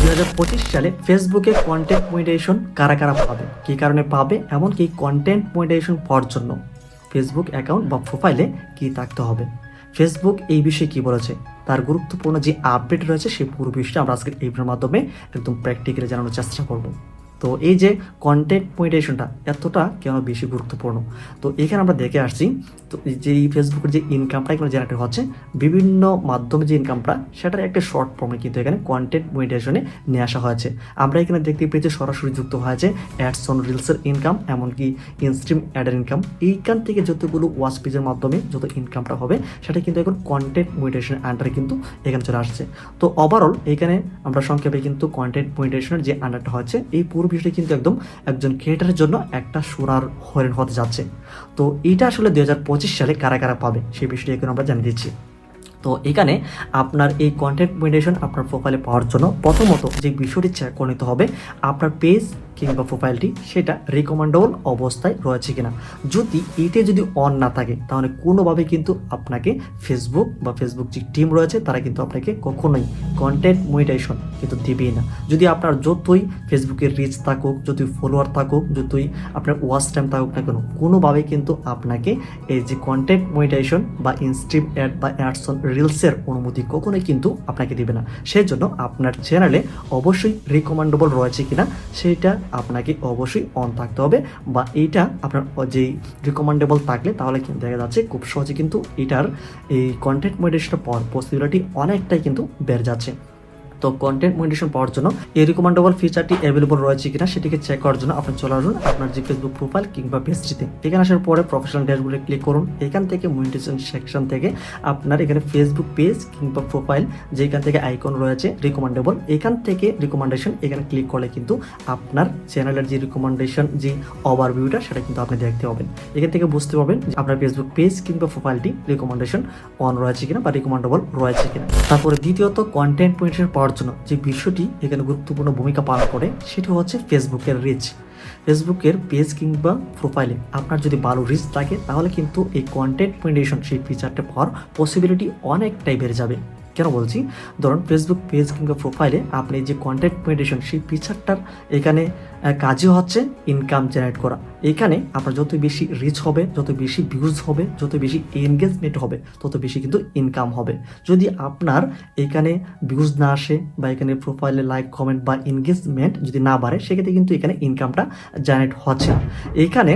হাজার পঁচিশ সালে ফেসবুকে কন্টেন্ট মনিটাইজেশন কারা কারা পাবে? কী কারণে পাবে? এমনকি কন্টেন্ট মনিটাইজেশন পাওয়ার জন্য ফেসবুক অ্যাকাউন্ট বা প্রোফাইলে কী থাকতে হবে? ফেসবুক এই বিষয়ে কী বলেছে? তার গুরুত্বপূর্ণ যে আপডেট রয়েছে, সেই পুরো বিষয়টা আমরা আজকের এই মাধ্যমে একদম প্র্যাকটিক্যালি জানানোর চেষ্টা করব। তো এই যে কন্টেন্ট মনিটাইজেশনটা এতটা কেন বেশি গুরুত্বপূর্ণ? তো এখানে আমরা দেখে আসছি, তো যে এই ফেসবুকের যে ইনকামটা এখানে জেনারেট হচ্ছে, বিভিন্ন মাধ্যমে যে ইনকামটা সেটার একটা শর্ট ফর্মে কিন্তু এখানে কন্টেন্ট মনিটাইজেশনে নিয়ে আসা হয়েছে। আমরা এখানে দেখতে পেয়েছি সরাসরি যুক্ত হয়েছে অ্যাডস অন রিলসের ইনকাম এমনকি ইনস্ট্রিম অ্যাডের ইনকাম এইখান থেকে যতগুলো ওয়াচ পেজের মাধ্যমে যত ইনকামটা হবে, সেটা কিন্তু এখন কন্টেন্ট মনিটাইজেশনের আন্ডারে কিন্তু এখানে চলে আসছে। তো ওভারঅল এখানে আমরা সংক্ষেপে কিন্তু কন্টেন্ট মনিটাইজেশনের যে আন্ডারটা হচ্ছে, এই পুরো বিষয়টা কিন্তু একদম একজন ক্রিয়েটারের জন্য একটা সোনার হরিণ হতে যাচ্ছে। তো এটা আসলে দু হাজার পঁচিশ সালে কারা কারা পাবে সেই বিষয়টি এখন আমরা জানিয়ে দিচ্ছি। তো এখানে আপনার এই কন্টেন্ট মনিটাইজেশন আপনার প্রোফাইলে পাওয়ার জন্য প্রথমত যে বিষয়টি চেক করে নিতে হবে, আপনার পেজ কিংবা প্রোফাইলটি সেটা রিকমেন্ডেবল অবস্থায় রয়েছে কিনা। যদি এইটা যদি অন না থাকে, তাহলে কোনোভাবে কিন্তু আপনাকে ফেসবুক বা ফেসবুক যে টিম রয়েছে, তারা কিন্তু আপনাকে কখনোই কন্টেন্ট মনিটাইজেশন কিন্তু দেবেই না। যদি আপনার যতই ফেসবুকের রিচ থাকুক, যতই ফলোয়ার থাকুক, যতই আপনার ওয়াচ টাইম থাকুক না কেন কোনোভাবে কিন্তু আপনাকে এই যে কন্টেন্ট মনিটাইজেশন বা ইনস্ট্রিম অ্যাড বা অ্যাডস অন রিলসের অনুমতি কখনোই কিন্তু আপনাকে দিবে না। সেই জন্য আপনার চ্যানেলে অবশ্যই রিকমেন্ডেবল রয়েছে কিনা, সেটা আপনাকে অবশ্যই অন থাকতে হবে বা এইটা আপনার যেই রিকমেন্ডেবল থাকলে তাহলে কিন্তু দেখা যাচ্ছে খুব সহজে কিন্তু এটার এই কন্টেন্ট মনিটাইজেশনটা পর পসিবিলিটি অনেকটাই কিন্তু বেড়ে যাচ্ছে। তো কন্টেন্ট মনিটেশন পাওয়ার জন্য এই রিকমেন্ডেবল ফিচারটি অ্যাভেলেবল রয়েছে কিনা সেটিকে চেক করার জন্য আপনি চলে আসুন আপনার যে ফেসবুক প্রোফাইল কিংবা পেজটিতে এখানে আসার পরে প্রফেশনাল ড্যাশবোর্ডে ক্লিক করুন। এখান থেকে মনিটেশন সেকশন থেকে আপনার এখানে ফেসবুক পেজ কিংবা প্রোফাইল যেখান থেকে আইকন রয়েছে রিকমেন্ডেবল এখান থেকে রিকমেন্ডেশন এখানে ক্লিক করলে কিন্তু আপনার চ্যানেলের যে রিকমেন্ডেশন যে ওভারভিউটা সেটা কিন্তু আপনি দেখতে পাবেন। এখান থেকে বুঝতে পারবেন যে আপনার ফেসবুক পেজ কিংবা প্রোফাইলটি রিকমেন্ডেশন অন রয়েছে কিনা বা রিকমেন্ডেবল রয়েছে কিনা। তারপরে দ্বিতীয়ত কন্টেন্ট মনিটেশন পাওয়ার জন্য যে বিষয়টি এখানে গুরুত্বপূর্ণ ভূমিকা পালন করে, সেটি হচ্ছে ফেসবুকের রিচ ফেসবুকের পেজ কিংবা প্রোফাইলে আপনার যদি ভালো রিচ থাকে, তাহলে কিন্তু এই কন্টেন্ট মনিটেশন সেই ফিচারটা পাওয়ার পসিবিলিটি অনেকটাই বেড়ে যাবে। কেন বলছি? ধরুন ফেসবুক পেজ কিংবা প্রোফাইলে আপনি যে কন্টেন্ট মনিটেশন সেই ফিচারটার এখানে কাজই হচ্ছে ইনকাম জেনারেট করা। এখানে আপনার যত বেশি রিচ হবে যত বেশি ভিউজ হবে যত বেশি এনগেজমেন্ট হবে, তত বেশি কিন্তু ইনকাম হবে। যদি আপনার এখানে ভিউজ না আসে বা এখানে প্রোফাইলে লাইক কমেন্ট বা এনগেজমেন্ট যদি না বাড়ে, সেক্ষেত্রে কিন্তু এখানে ইনকামটা জেনারেট হচ্ছে না। এখানে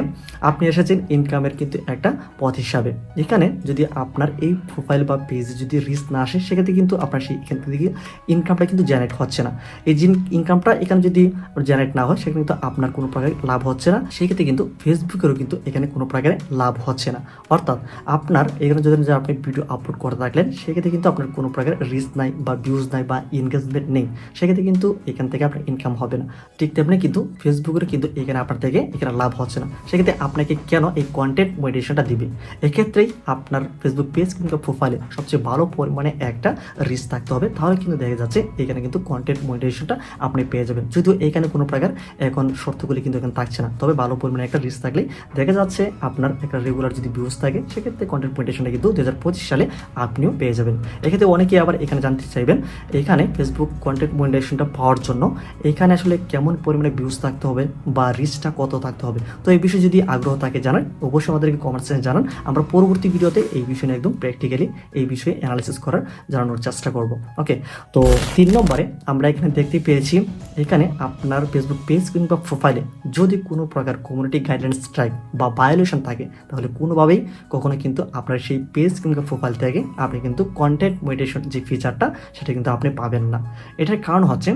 আপনি এসেছেন ইনকামের কিন্তু একটা পথ হিসাবে। এখানে যদি আপনার এই প্রোফাইল বা পেজে যদি রিচ না আসে, সেক্ষেত্রে কিন্তু আপনার সেই এখান থেকে ইনকামটা কিন্তু জেনারেট হচ্ছে না। এই যে ইনকামটা এখানে যদি জেনারেট না হয়, সেখানে কিন্তু আপনার কোনো প্রকার লাভ হচ্ছে না। সেক্ষেত্রে কিন্তু ফেসবুকেরও কিন্তু এখানে কোনো প্রকারে লাভ হচ্ছে না। অর্থাৎ আপনার এখানে যদি আপনি ভিডিও আপলোড করে থাকলেন, সেক্ষেত্রে কিন্তু আপনার কোনো প্রকার রিস্ক নাই বা ভিউজ নাই বা এনগেজমেন্ট নেই। সেক্ষেত্রে কিন্তু এখান থেকে আপনার ইনকাম হবে না। ঠিক তেমনি কিন্তু ফেসবুকের কিন্তু এখানে আপনার থেকে এখানে লাভ হচ্ছে না। সেক্ষেত্রে আপনাকে কেন এই কন্টেন্ট মনিটেশনটা দিবে? এক্ষেত্রেই আপনার ফেসবুক পেজ কিংবা প্রোফাইলে সবচেয়ে ভালো পরিমাণে একটা রিস্ক থাকতে হবে। তাহলে কিন্তু দেখা যাচ্ছে এখানে কিন্তু কন্টেন্ট মনিটেশনটা আপনি পেয়ে যাবেন। যদিও এখানে কোনো প্রকার এখন শর্তগুলি কিন্তু এখানে থাকছে না। তবে ভালো পরিমাণে একটা রিস্ক থাকলে দেখা যাচ্ছে আপনার একটা রেগুলার যদি ভিউজ থাকে, সেক্ষেত্রে কন্টেন্ট মনিটেশনটা কিন্তু দু হাজার পঁচিশ সালে আপনিও পেয়ে যাবেন। এক্ষেত্রে অনেকেই আবার এখানে জানতে চাইবেন, এখানে ফেসবুক কন্টেন্ট মনিটেশনটা পাওয়ার জন্য এখানে আসলে কেমন পরিমাণে ভিউজ থাকতে হবে বা রিচটা কত থাকতে হবে? তো এই বিষয়ে যদি আগ্রহ থাকে জানান অবশ্যই আমাদেরকে কমেন্ট জানান। আমরা পরবর্তী ভিডিওতে এই বিষয়ে একদম প্র্যাকটিক্যালি এই বিষয়ে অ্যানালিসিস করার, জানানোর চেষ্টা করব। ওকে তো তিন নম্বরে আমরা এখানে দেখতে পেয়েছি, এখানে আপনার ফেসবুক পেজ কিংবা প্রোফাইলে যদি কোনো প্রকার কমিউনিটি গাইডলাইন স্ট্রাইক বা ভায়োলেশন থাকে, তাহলে কোনোভাবেই কখনো কিন্তু আপনার সেই পেজ কিংবা প্রোফাইল থেকে আপনি কিন্তু কন্টেন্ট মেডিটেশন যে ফিচারটা সেটা কিন্তু আপনি পাবেন না। এটার কারণ হচ্ছে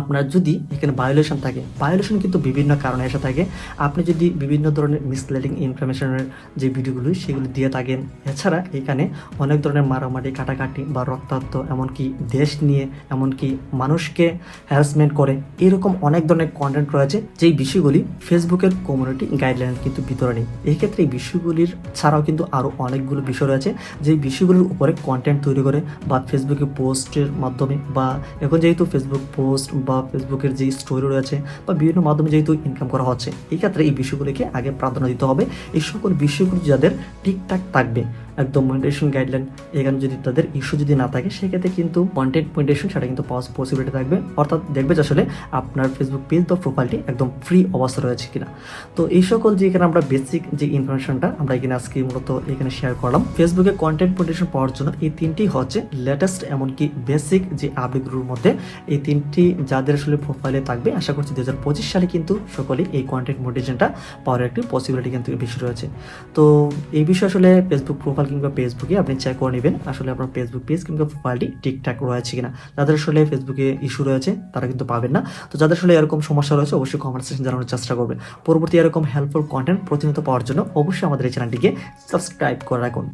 আপনার যদি এখানে ভায়োলেশন থাকে ভায়োলেশন কিন্তু বিভিন্ন কারণে এসে থাকে। আপনি যদি বিভিন্ন ধরনের মিসলেডিং ইনফরমেশনের যে ভিডিওগুলো সেগুলো দিয়ে থাকেন, এছাড়া এখানে অনেক ধরনের মারামারি, কাটাকাটি বা রক্তাক্ত, এমনকি দেশ নিয়ে, এমনকি মানুষকে হ্যারাসমেন্ট করে, এরকম অনেক ধরনের কন্টেন্ট রয়েছে, যেই বিষয়গুলি ফেসবুকের কমিউনিটি গাইডলাইন কিন্তু ভিতরে নেই। এক্ষেত্রে এই বিষয়গুলির ছাড়াও কিন্তু আরও অনেকগুলো বিষয় রয়েছে, যেই বিষয়গুলির উপরে কন্টেন্ট তৈরি করে বা ফেসবুকে পোস্টের মাধ্যমে বা এখন যেহেতু ফেসবুক পোস্ট বা ফেসবুকের যে স্টোরি রয়েছে বা বিভিন্ন মাধ্যমে যেহেতু ইনকাম করা হচ্ছে, এই ক্ষেত্রে এই বিষয়গুলিকে আগে প্রাধান্য দিতে হবে। এই সকল বিষয়গুলি যাদের ঠিকঠাক থাকবে, একদম মনিটাইজেশন গাইডলাইন এখানে যদি তাদের ইস্যু যদি না থাকে, সেক্ষেত্রে কিন্তু কন্টেন্ট মনিটাইজেশন সেটা কিন্তু পাওয়ার পসিবিলিটি থাকবে। অর্থাৎ দেখবে যে আসলে আপনার ফেসবুক পেজ বা প্রোফাইলটি একদম ফ্রি অবস্থা রয়েছে কিনা। তো এই সকল যে এখানে আমরা বেসিক যে ইনফরমেশনটা আমরা এখানে আজকে মূলত এখানে শেয়ার করলাম। ফেসবুকে কন্টেন্ট মনিটাইজেশন পাওয়ার জন্য এই তিনটি হচ্ছে লেটেস্ট এমনকি বেসিক যে আপডেটগুলোর মধ্যে, এই তিনটি যাদের আসলে প্রোফাইলে থাকবে, আশা করছি দু হাজার পঁচিশ সালে কিন্তু সকলেই এই কন্টেন্ট মনিটাইজেশনটা পাওয়ার একটি পসিবিলিটি কিন্তু বেশি রয়েছে। তো এই বিষয়ে আসলে ফেসবুক প্রোফাইল কিংবা ফেসবুকে আপনি চেক করে নেবেন, আসলে আপনার ফেসবুক পেজ কিংবা প্রোফাইলটি ঠিকঠাক রয়েছে কিনা। যাদের আসলে ফেসবুকে ইস্যু রয়েছে, তারা কিন্তু পাবেন না। তো যাদের আসলে এরকম সমস্যা রয়েছে, অবশ্যই কমেন্ট জানানোর চেষ্টা করবেন। পরবর্তী এরকম হেল্পফুল কন্টেন্ট প্রতিনিয়ত পাওয়ার জন্য অবশ্যই আমাদের এই চ্যানেলটিকে সাবস্ক্রাইব করে রাখুন।